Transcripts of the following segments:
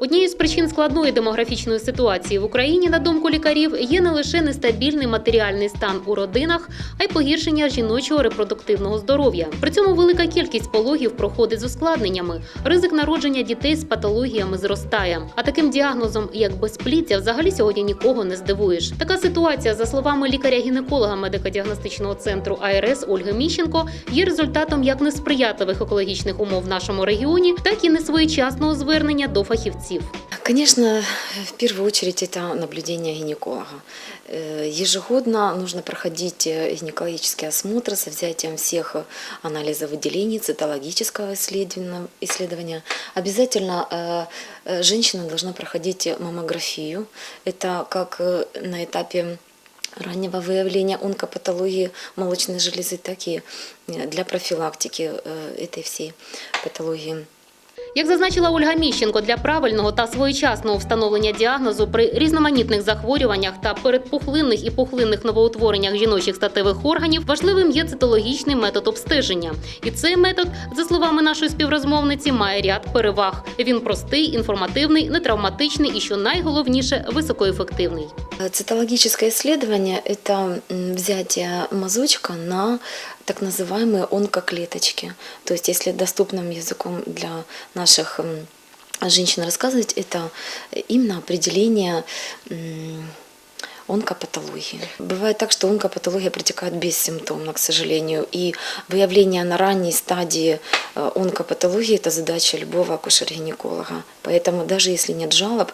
Однією з причин складної демографічної ситуації в Україні, на думку лікарів, є не лише нестабільний матеріальний стан у родинах, а й погіршення жіночого репродуктивного здоров'я. При цьому велика кількість пологів проходить з ускладненнями. Ризик народження дітей з патологіями зростає. А таким діагнозом, як безпліддя, взагалі сьогодні нікого не здивуєш. Така ситуація, за словами лікаря-гінеколога медико-діагностичного центру АРС Ольги Міщенко, є результатом як несприятливих екологічних умов в нашому регіоні, так і несвоєчасного звернення до фахівців. Конечно, в первую очередь это наблюдение гинеколога. Э, Ежегодно нужно проходить э, гинекологический осмотр со взятием всех э, анализов выделений, цитологического исследования-. Обязательно женщина должна проходить маммографию. Это как на этапе раннего выявления онкопатологии молочной железы, так и для профилактики этой всей патологии. Як зазначила Ольга Міщенко, для правильного та своєчасного встановлення діагнозу при різноманітних захворюваннях та передпухлинних і пухлинних новоутвореннях жіночих статевих органів важливим є цитологічний метод обстеження. І цей метод, за словами нашої співрозмовниці, має ряд переваг. Він простий, інформативний, нетравматичний і, що найголовніше, високоефективний. Цитологическое исследование – это м, взятие мазочка на так называемые онкоклеточки. То есть, если доступным языком для наших м, женщин рассказывать, это именно определение онкопатологии. Бывает так, что онкопатология протекает бессимптомно, к сожалению, и выявление на ранней стадии онкопатологии – это задача любого акушер-гинеколога. Поэтому даже если нет жалоб,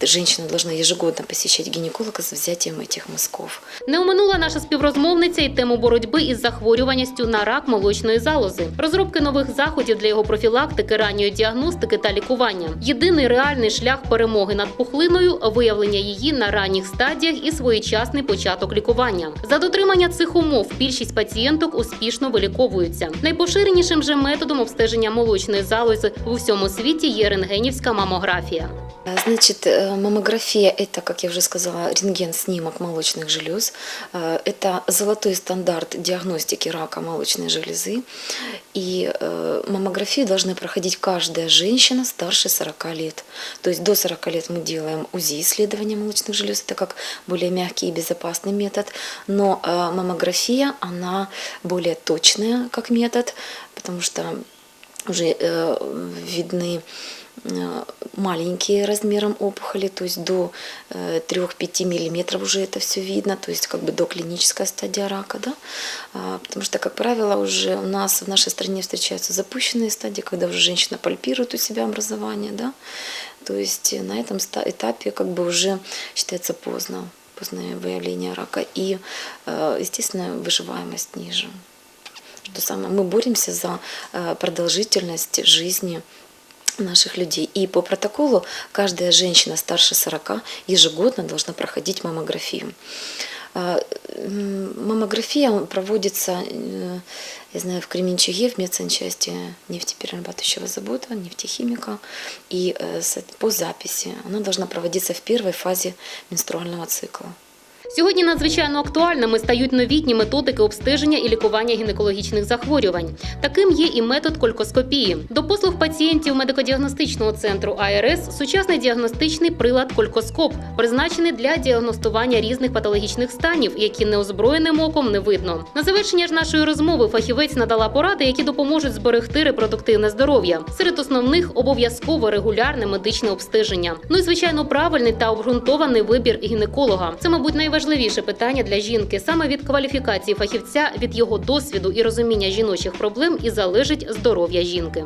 женщина должна ежегодно посещать гинеколога с взятием этих мазков. Не оминула наша співрозмовниця й тему боротьби із захворюваністю на рак молочної залози, розробки нових заходів для його профілактики, ранньої діагностики та лікування. Єдиний реальний шлях перемоги над пухлиною виявлення її на ранніх стадіях і своєчасний початок лікування. За дотримання цих умов більшість пацієнток успішно виліковуються. Найпоширенішим же методом обстеження молочної залози в усьому світі є рентгенівська мамографія. А, Значит, э, маммография – это, как я уже сказала, рентген-снимок молочных желез. Э, Это золотой стандарт диагностики рака молочной железы. И э, маммографию должны проходить каждая женщина старше 40 лет. То есть до 40 лет мы делаем УЗИ исследования молочных желез, это как более мягкий и безопасный метод. Но э, маммография, она более точная как метод, потому что уже э, видны э, маленькие размером опухоли, то есть до э, 3-5 миллиметров уже это все видно, то есть как бы до клиническая стадия рака, да, А, потому что, как правило, уже у нас в нашей стране встречаются запущенные стадии, когда уже женщина пальпирует у себя образование, да, то есть э, на этом этапе как бы уже считается поздно, позднее выявление рака и, э, естественно, выживаемость ниже. Что самое, мы боремся за э, продолжительность жизни наших людей. И по протоколу каждая женщина старше 40 ежегодно должна проходить маммографию. М, Маммография проводится, э, я знаю, в Кременчуге, в медсанчасти нефтеперерабатывающего завода, нефтехимика, и э, по записи. Она должна проводиться в первой фазе менструального цикла. Сьогодні надзвичайно актуальними стають новітні методики обстеження і лікування гінекологічних захворювань. Таким є і метод колькоскопії. До послуг пацієнтів медико-діагностичного центру АРС сучасний діагностичний прилад колькоскоп, призначений для діагностування різних патологічних станів, які неозброєним оком не видно. На завершення ж нашої розмови фахівець надала поради, які допоможуть зберегти репродуктивне здоров'я. Серед основних обов'язково регулярне медичне обстеження. Ну і звичайно, правильний та обґрунтований вибір гінеколога. Це, мабуть, найважливіше питання для жінки. Саме від кваліфікації фахівця, від його досвіду і розуміння жіночих проблем і залежить здоров'я жінки.